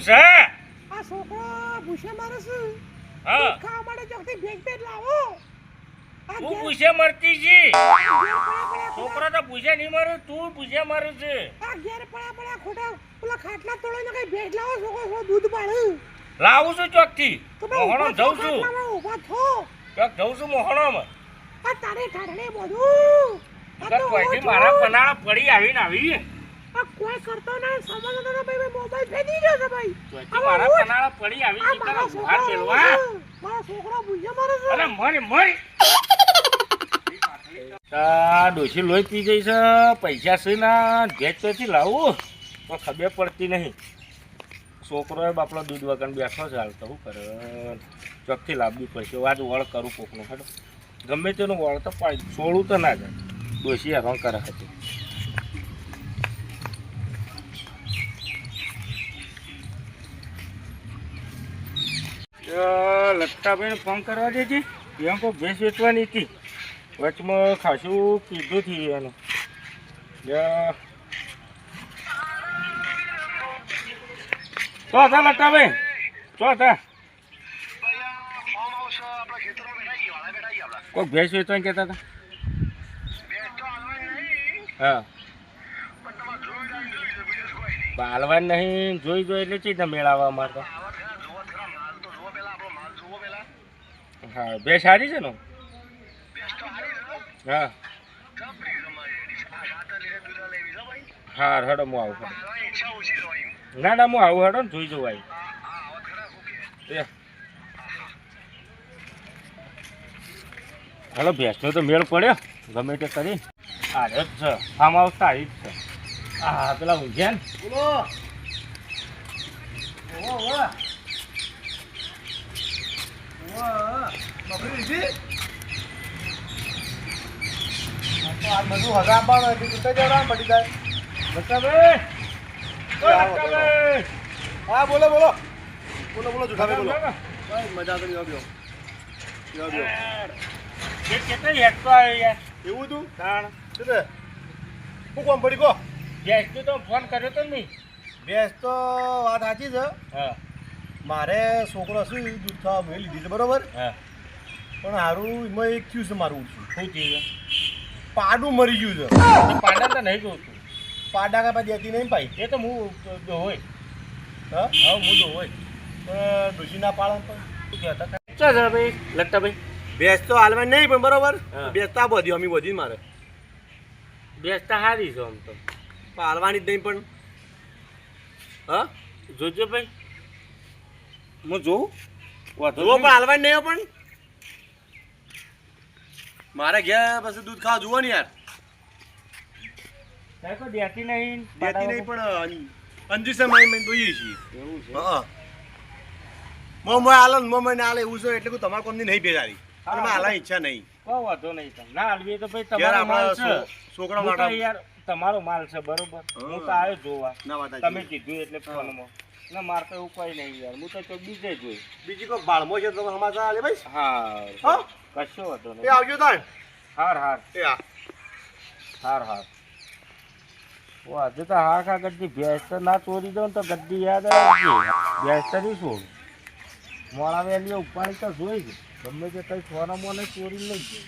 છે? આ છોકરો ભૂસે મારે છે હા ખાવા માટે ચોકથી ભેજ ભેજ લાવો. તું ભૂસે મરતી છી છોકરો તો ભૂસે નહીં મારું તું ભૂસે મારું છે. આ ઘેર પડ્યા પડ્યા ખોટા પેલા ખાટલા તોડીને કઈ ભેજ લાવો છોકરો દૂધ પાડે. લાવું છું ચોકથી. મોહણો જઉં છું. ઊભા થો. ચોક જઉં છું મોહણમ. આ તારે ઠાઠડે બધું. મારા પનાળા પડી આવીને આવી. આ કોઈ કરતો નહીં. સમજતો ન ભાઈ ભાઈ મોબાઈલ ફેંકી ગયો છે ભાઈ. મારા પનાળા પડી આવી મારા તને બહાર મેલવા મારા છોકરા ભૂસે મારે છે. અરે મરે મરે. તા ડોશી લોહી પી ગઈ છે. પૈસા છે ના ભેજ તોથી લાવું? તો ખબર પડતી નહીં. છોકરો એ બાપડો દૂધ વગર બેઠો છે હાલ તો શું કરે? ચોકથી લાવવી પડશે. આજ વળ કરું કોકનું હેડો. ગમે તેનું વળ તો પાડી. છોડું તો ના જાય. ડોશી હેરાન કરે હતી લટ્ટાભાઈને ફોન કરવા દેજે એમ કોઈ ભેંસ વેચવાની હતી. વચમાં ખાસું કીધું હતી એનું. તો હતા લટકાબેન તો હતા કોઈ ભેંસ વેચવાની કહેતા હતા? હા. પાલવાન નહીં જોઈ જોઈ એટલે ચીજ મેળાવા અમારે હા બે સારી છે ને? હા. હા. હડો હું આવું હેડો ના ના હું આવું હડો ને જોઈ જોઉં આવી એ. હાલો ભેંસનો તો મેળ પડ્યો. ગમે તે કરી. આ જ છે ફાર્મ હાઉસ તારી જ છે. હા પેલા ઊંઘ્યા ને. બોલો. ઓહો ઓહો. ઓહો બધું હગાવવાનું હતું તું જવડાવવાનું પડી જાય! ઓ હા બોલો બોલો બોલો બોલો જુઠાભાઈ બોલો મજા કરી આવ્યો કેટલી હેઠતો આવ્યો યાર એવું તું તાણ શું શું કોમ પડી કો ગેસનો તો ફોન કર્યો તો નહીં ભેંસ તો વાત સાચી છે હા મારે છોકરો શું દૂધ મેં લીધી છે બરોબર હા પણ હારું એમાં એક થયું છે મારું શું થયું પાડું મરી ગયું છે. છે પાડા તો નહીં જોતું. પાડા કાપા દેતી નહીં ભાઈ? એ તો હું જો હોય. હા? હા હું જો હોય. પણ ડોશી ના પાડે પણ શું કહેતા ચાલ ચો સર ભાઈ ભેંસ તો હાલમાં નહીં પણ બરોબર. તો આ બધી અમી બધી મારે. બેસતા હારી છો આમ તો. હાલવાની જ નહીં પણ. હા? જોજો ભાઈ. હું જોઉં? નહીં. પણ હાલવાની નહીં પણ. મારે ઘેર પછી દૂધ ખાવા જુઓ ને યાર. દેતી નહીં દેતી નહીં પણ અંજુ સમય મેં જોઈએ છીએ. એવું છે? હા મો મો આલે ને આલે એવું છે એટલે તમારે કોમની નહીં ભેજારી. અને મેં ઈચ્છા નહીં. કોઈ વાંધો નહીં તમે. ના હાલવી તો ભાઈ તમારો માલ છે. છોકરા માટે યાર તમારો માલ છે બરોબર. હું તો આવ્યો જોવા. તમે કીધું એટલે ફોનમાં. ના મારે તો એવું કોઈ નહીં યાર. હું તો ચોક બીજે જોઈ. બીજી કોઈ બાળમો છે તો સમાચાર આલે ભાઈ? હા હા? કશો વાંધો એ આવજો તાણ હાર હાર. એ હા હાર હાર. ઓ આજે તો હા ખા ગદ્દી ભેંસ તો ના ચોરી દઉં તો ગદ્દી યાદ આવે ભેંસ તો નહીં છોડ મોડા વેલી ઉપાડી તો જોઈ જ ગમે તે કઈ સોના મોને ચોરી લઈ જાય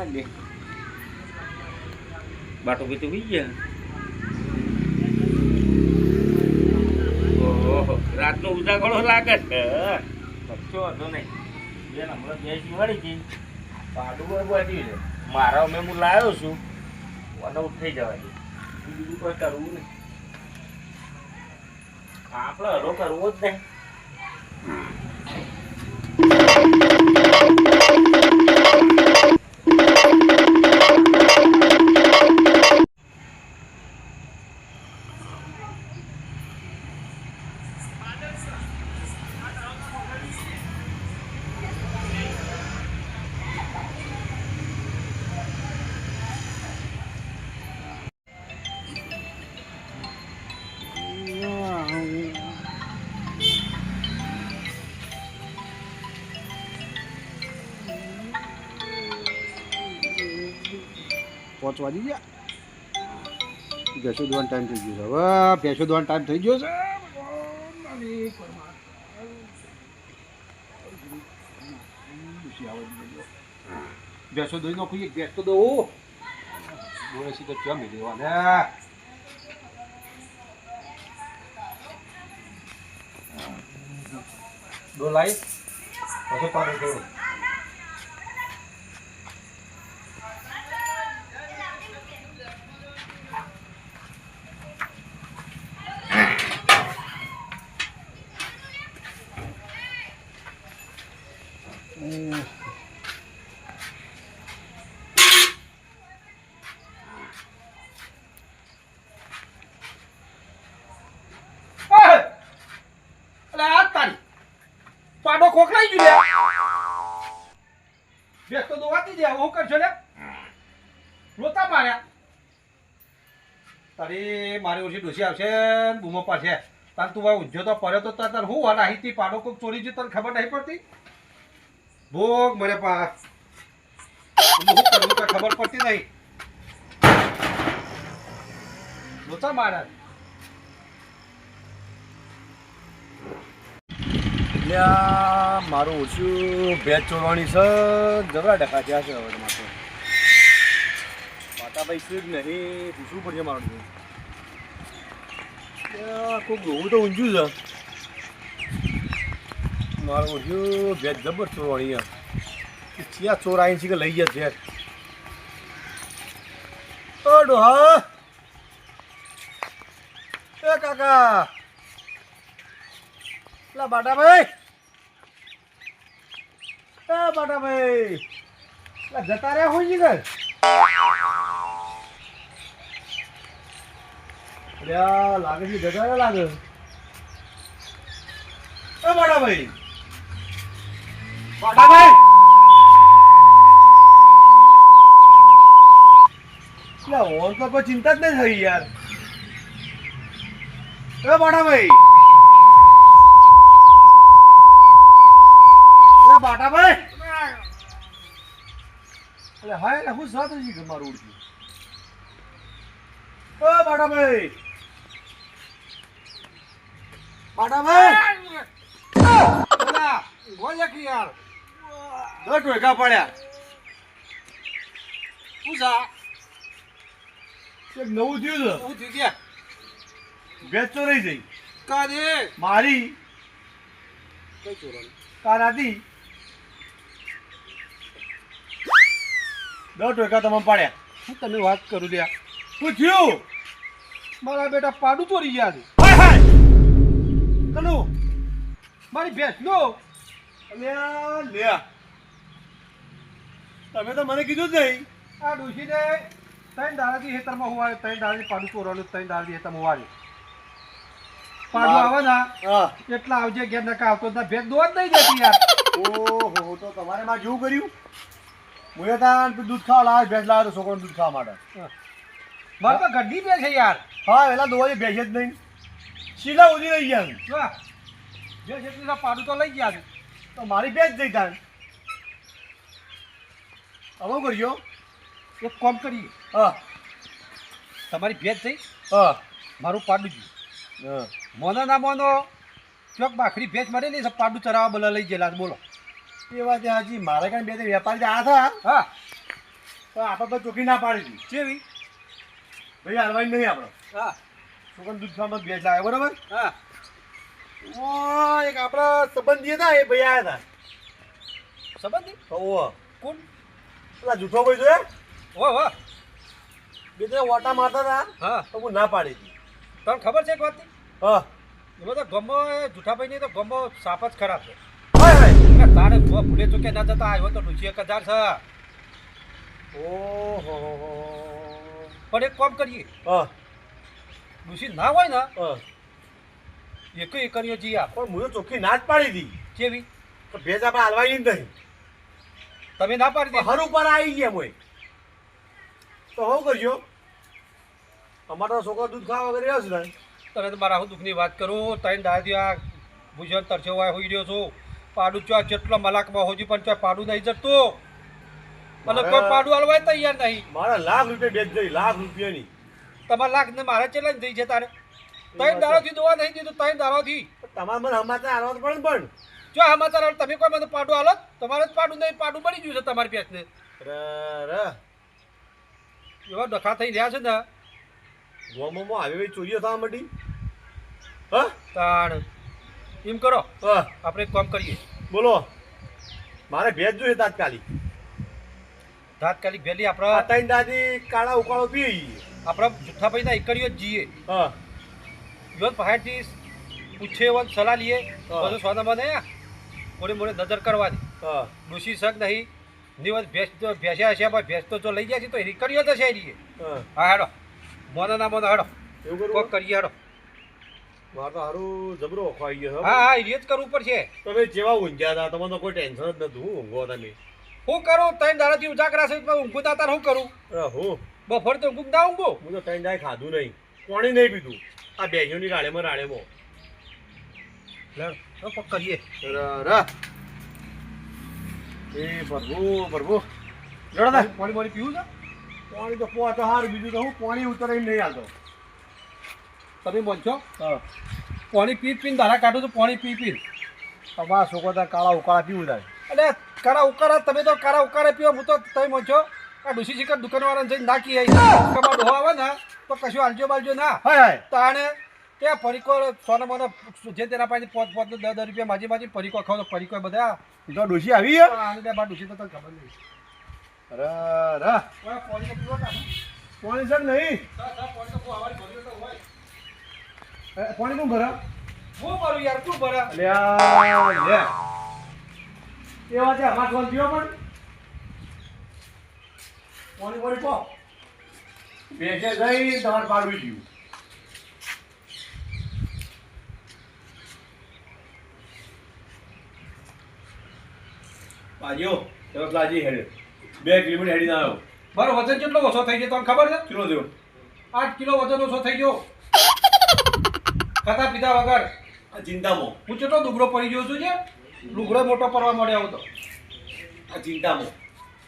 હાલે. બાટો બી તો હોઈ ગયા રાતનો ઉજાગળો લાગે છે કશો વાંધો નહીં બેન હમણાં બે વળી ગઈ પાડું બધી છે મારા અમે હું લાવ્યો છું અને થઈ જવા દે બીજું કોઈ કરવું નહીં આપણે હરો કરવો જ નહીં પાંચ વાગી ગયા ભેંસો દોવાનો ટાઈમ થઈ ગયો છે. હવે ભેંસો દોવાનો ટાઈમ થઈ ગયો છે. ભેંસો દોઈ નાખું એક ભેંસ તો દો દોડે સીધો ચમ દેવાને. દો લાઈ પછી પાડો દોડો અલે આ તારી પાડો ખોખલાઈ ગયો લે બેસ તો દોવાતી દે હું કરશો લે. રોતા માર્યા. તારી મારી ઓછી ડોસી આવશે ને, બૂમો પાછે તાર તું ઉજ્જો તો પડ્યો તો તાર હું વાલા અહીંથી પાડો કોક ચોરી ગયો તને ખબર નહીં પડતી? ભોગ મને પા ખબર પડતી નહીં. રોતા માર્યા. મારું ઓછું ભેજ ચોરવાની છે. જબરા ટકા થયા છે હવે મારે માતાભાઈ શું જ નહીં, પૂછવું પડશે મારું કોઈ ગોવું તો ઊંચું છે. મારું ઓછું ભેજ જબર ચોરવાની છે. ચિયા ચોર આવીને છે કે લઈ ગયા છે. ઓ ડોહા! એ કાકા! લા બાટાભાઈ જતા રહ્યા હોય અલ્યા લાગે છે જતા લાગે. એ બાટાભાઈ બાટાભાઈ લા, ઓર તો કોઈ ચિંતા જ નહીં થઈ યાર. એ બાટાભાઈ અરે બાટાભાઈ અરે હાય એટલે હું સાથ છે કે મારું ઓ ઓ બાટાભાઈ બાટાભાઈ ભાઈ. બોલ્યા કે યાર. દસ ટોયકા પડ્યા. પૂછા કે નવું થયું છે. હું થઈ ગયા ભેજ રહી જઈ. કાને મારી. કઈ ચોરાનું? કાનાથી દસ ટોયકા તમે પાડ્યા. હું તને વાત કરું લ્યા. શું થયું? મારા બેટા પાડું ચોરી ગયા છે. હાય હાય. કનું મારી ભેંસ નો તમે તો મને કીધું જ નહીં. આ ડોશીને ત્રણ દાડાથી હેતરમાં હોવાય ત્રણ દાડાથી પાડું ચોરવાનું ત્રણ દાડાથી હેતરમાં હોવાય. પાડું આવે ના એટલા આવજે ઘેર નકા આવતો ભેદ જ નહીં જતી યાર. ઓહો તો તમારે માં જેવું કર્યું? મુએ તાન દૂધ ખાવા લાવે ભેંસ લાવે તો છોકરાને દૂધ ખાવા માટે. મારે તો ગઢી બે છે યાર. હા એલા દોવા ભેંસ જ નહીં. શીલા ઉધી રહી ગયા. જો. ભેંસ એટલી પાડું તો લઈ ગયા તો મારી ભેંસ જઈ તાન હવે કરજો એક કોમ કરીએ. હા. તમારી ભેંસ થઈ હા. મારું પાડું હા. મોનો ના મોનો ચોક બાખરી ભેંસ મરે નહીં તો પાડું ચરાવવા બોલા લઈ ગયેલા છે, બોલો. એ ત્યાં હજી. મારે કાંઈ બે ત્રણ વેપારી આ હતા. હા. તો આપણે તો ના પાડી હતી કેવી? ભાઈ હાલવાની નહીં આપણે. હા. છોકરાને દૂધ ભેંસ લાવે બરાબર? હા. ઓ એક આપણા સંબંધી હતા એ ભાઈ આવ્યા હતા. સંબંધી? કોણ? પેલા જૂઠો ભાઈ જોયા ઓ હો બે ત્રણ ઓટા મારતા હતા. હા. તો હું ના પાડી હતી તમને ખબર છે એક વાતની? હા. એમાં તો ગમો નહીં તો ગમો સાપ જ ખરાબ છે. હાય તારે ભૂલે ચૂકે ના જતા આવ્યો તો ડૂસી એક હજાર છે. ઓહો પણ એક કામ કરીએ. હા. ના હોય ને હા. એક એકરીઓ જી આપ. પણ હું ચોખ્ખી ના જ પાડી દી. કેવી? તો ભેજ આપણે હાલવાની નહીં. તમે ના પાડી હર ઉપર આવી ગયા મોય. તો શું કરજો? અમારો છોકરો દૂધ ખાવા વગર રહ્યો છે તમે તો મારા હું દુઃખની વાત કરું ત્રણ દાદી આ ભૂજન તરસ્યો હોય હોઈ રહ્યો છું. પાડું ચો જેટલો મલાકમાં હોજી પણ ચો પાડું નહીં જતું. અને કોઈ પાડું હલવાય તૈયાર નહીં. મારા લાખ રૂપિયા બેચ ગઈ લાખ રૂપિયાની. તમારા લાખ ને મારે ચેલા થઈ છે તારે? ત્રણ દાડોથી દોવા નહીં દીધું ત્રણ દાડોથી. તમારે મને સમાચાર આલવા પણ પડે પણ. જો સમાચાર આવે તમે કોઈ મને પાડું હાલો? તમારે જ પાડું નહીં પાડું મળી ગયું છે તમારી ર. એવા ડખા થઈ રહ્યા છે ને. ગોમાં આવી આવી ચોરીઓ થવા માંડી? હા? તાણ. એમ કરો. હા આપણે એક કામ કરીએ. બોલો. મારે ભેજ જોઈએ તાત્કાલિક. તાત્કાલિક ભેલી આપણા ત્રણ દાદી કાળા ઉકાળો પી આપણા જુઠ્ઠા પૈસા એકડીઓ જ જઈએ હા. યોન પહાડથી પૂછે એવો સલાહ લઈએ બધું સ્વાદમાં નહીં મોડે મોડે નજર કરવાની હા. ડોસી શક નહીં. નિવત ભેંસ તો ભેસ્યા હશે પણ ભેસ તો જો લઈ ગયા છે તો એ તો છે એની. હા. હેડો. મોના ના મોના હેડો. એવું કોક કરું કરીએ હેડો. મારે તો હારું જબરો ખવાઈ ગયો હા હા એ જ કરવું પડશે. તમે જેવા ઊંઘ્યા હતા તમને કોઈ ટેન્શન જ નતું. ઊંઘો તમે હું કરું? ત્રણ દાડાથી ઉજાગરા છે પણ ઊંઘું તાર હું કરું? હું? બફર તો ઊંઘું ના ઊંઘું. હું તો ત્રણ ખાધું નહીં. પાણી નહીં પીધું. આ બેહીઓની રાળેમાં રાળેમાં. હેડો કોક કરીએ. એ પ્રભુ પ્રભુ. પાણી પાણી પીવું છે? પાણી તો પોતા હારું બીજું તો હું પાણી ઉતરે નહીં હાલતો તમે બોલશો? પાણી પી પીને ધારા કાઢો છું પાણી પી પી તમારા છોકરા ત્યાં કાળા ઉકાળા પીવું થાય. એટલે કાળા ઉકાળા તમે તો કાળા ઉકાળે પીવો હું તો તમે મોજો આ ડુસી શિખર દુકાનવાળાને જઈને નાખી આવી ડોહો આવે ને તો કશું આલજો બાલજો ના. હાય તો તાણે ત્યાં પરીકો સોના મોનો જે તેના પાસે પોત પોત દસ દસ રૂપિયા માજી માજી પરીકો ખાવ તો પરીકો બધા. તો ડોશી આવી હે આને બા ડુસી તો તને ખબર નહીં. અરે રા પાણી પીવો. પાણી સર નહીં? ભર્યો પાણી કોણ ભરા? હું ભરું યાર તું ભરા. લે લે એ વાતે અમાર ફોન થયો પણ. પાણી પાણી પો. બેસે જઈ તમારે પાડવી ગયું પાજીઓ તમે લાજી હેડે. બે કિલોમીટર હેડીને આવ્યો. મારો વજન કેટલો ઓછો થઈ ગયો તમને ખબર છે? કિલો દેવો આઠ કિલો વજન ઓછો થઈ ગયો. ખાતા પીધા વગર આ ચિંતામાં હું કેટલો દુબળો પડી ગયો છું છે લુગડો મોટો પડવા મળ્યો હતો આ ચિંતામાં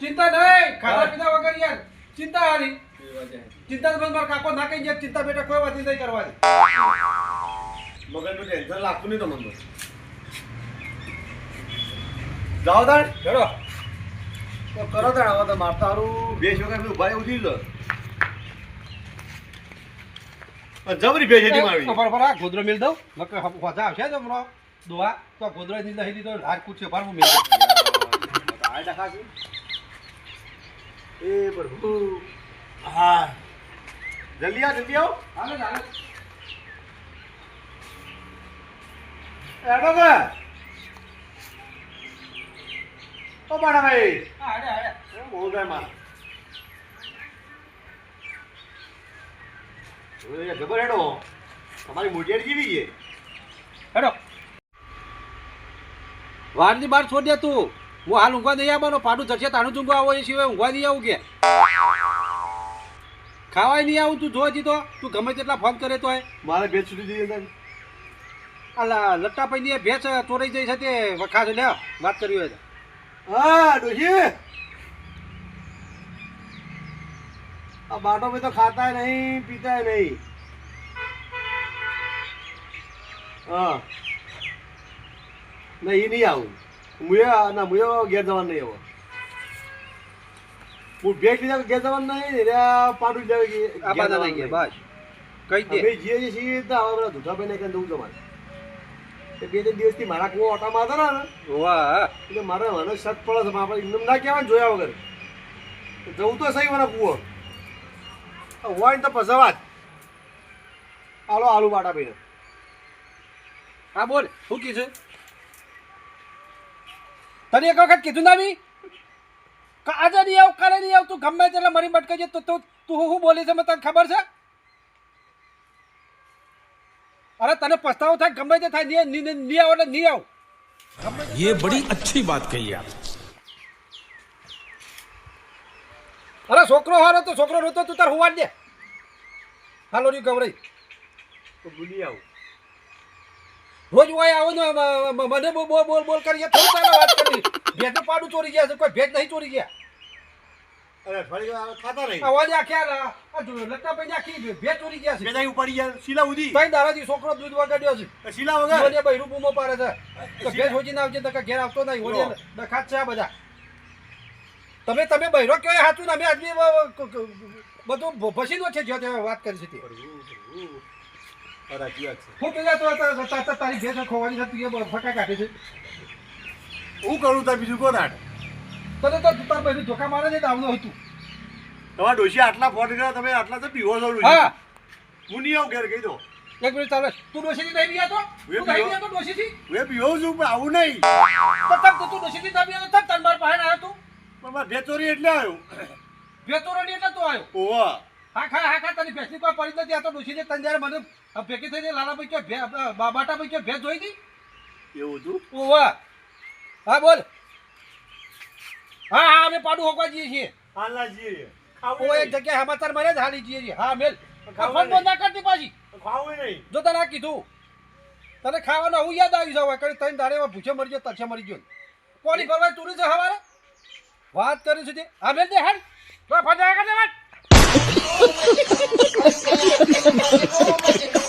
ચિંતા નહીં ખાતા પીધા વગર યાર. ચિંતા હારી. ચિંતા બંધ મારા કાકો ના કહી જાય ચિંતા બેટા કોઈ વાત નહીં કરવાની. મગજનું ટેન્શન લાગતું નહીં તમને. જાઓ તાણ. ચડો તો કરો તાણ હવે તો મારતા હારું. બે મેં ઊભા ઉઠી લો. જબરી ભેજ છે મારી. ખબર પર આ ગોદરો મેલ દઉં. નકર હોજા આવશે ને હમણાં. દોવા તો ગોદરો ની નહીં દીધો હાર કૂદશે ભાર હું મેલ દઉં. એ પ્રભુ. હા. જલ્દી આવ જલ્દી આવ. હાલે હાલે. એડો કે ઓ બાડા ભાઈ. હા, આડે હાલે. બહુ જાય માર હવે ખબર હેડો. તમારી મોટિયાર જીવી છે હેડો. વારની બહાર છોડ દે તું. હું હાલ ઊંઘવા નહીં આવવાનો. પાડું થશે તાણું જ ઊંઘવા આવો એ સિવાય ઊંઘવા નહીં આવું કે. ખાવાય નહીં આવું તું જોવા તો. તું ગમે તેટલા ફોન કરે તો મારે ભેજ છૂટી જઈએ અલા લટ્ટા પૈની ભેંસ ચોરાઈ જઈ છે તે વખા લે વાત કરી હોય હા ડોશી. આ બાટો ભાઈ તો ખાતા નહીં પીતા નહીં હા નહીં નહીં આવું મુએ ના મુએ ઘેર જવાનું નહીં હવે હું ભેટ લીધા ઘેર જવાનું નહીં રે બાધા નહીં ગયા બસ કહી દે અમે જઈએ છીએ તો આવા બધા દુધાભાઈ ને કઈ દઉં તમારે એ બે ત્રણ દિવસથી મારા કુવો ઓટામાં હતા ને વાહ એટલે મારે મને શક પડે છે આપણે એમને ના કહેવાય ને જોયા વગર જવું તો સહી મને કુવો હોય ને તો પછી વાત આલો આલુ બાટા ભાઈને હા બોલ શું કીધું તને એક વખત કીધું ના મી કે આજે નહીં આવ કાલે નહીં આવ તું ગમે તેટલા મરી મટકે છે તો તું તું શું બોલી છે મને તને ખબર છે અરે તને પસ્તાવો થાય ગમે તે થાય નહીં નહીં નહીં આવ એટલે નહીં આવ ये बड़ी अच्छी बात कही आप અરે છોકરો હારો તો છોકરો રોતો તું તાર હુવાડ દે. હાલો ની ગવરાઈ તો ભૂલી આવું. રોજ વાય આવો ને મને બોલ બોલ બોલ બોલ કરી થોડું તારે વાત કરી ભેજ પાડું ચોરી ગયા છે કોઈ ભેજ નહીં ચોરી ગયા. અરે ફરી ખાતા રહી. અવાજ આખ્યા આ- આ જો લટ્ટા પૈને આખી ભેટ ચોરી ગયા છે. બે ઉપાડી ગયા શીલા ઉધી. તઈ દાડાથી છોકરો દૂધ વગાડ્યો છે. શીલા વગર ઓલે બૈરું બૂમો પાડે છે. હોજી હોજીને આવજે તો ઘેર આવતો નહીં. હોજે દખાત છે આ બધા. તમે તમે બૈરો હાચું ને અમે આદમી બધું ભસીનો છે જ્યાં તે વાત કરી છે તે. સાચી હું પેલા તો તા- તા- તા- તારી ભેંસ ખોવાની છે તું ફટા કાઢે છે. હું કરું તાર બીજું કોણ આટ તને તો તાર બૈરું ધોકા મારે છે તો આવનું હતું. તમારા ડોશી આટલા ફોન કર્યા તમે આટલા તો પીવો છો ડોશી. હા. હું નહીં આવું ઘેર કહી દો એક મિનિટ ચાલે તું ડોશીથી નહીં બી હતો તું નહીં પીવો. બી હતો ડોશીથી? હું પીવો છું પણ આવું નહીં. તો તમ તું તું ડોશીથી ના બી હતો તમ તન માર પાસે આવ્યો તું પણ મારે બે એટલે આવ્યો. ભેચોરી એટલે તું આવ્યો. ઓવા. હા ખા હા ખા તારી ભેંસની કોઈ પડી નથી. આ તો ડોશીને તને જ્યારે મને ભેગી થઈને લાલા ભાઈ કે બાટા ભાઈ કે ભેજ જોઈ હતી? એવું હતું? ઓવા. હા બોલ. હા હા અમે પાડું હોકવા જઈએ છીએ. હાલા જઈએ. ઓ એક જગ્યાએ સમાચાર મળે જ હાલી જઈએ છીએ. હા મેલ. ફોન બંધ ના કરતી પાછી. ખાવું નહીં. જો તને આ કીધું. તને ખાવાનું આવું યાદ આવી જાવ કરી તને એવા ભૂખે મરી ગયો તછે મરી ગયો. કોની ભરવાય તું છે હવારે વાત કરું છું તે આ બેન દે હેડ. તો ફજા કર વાત.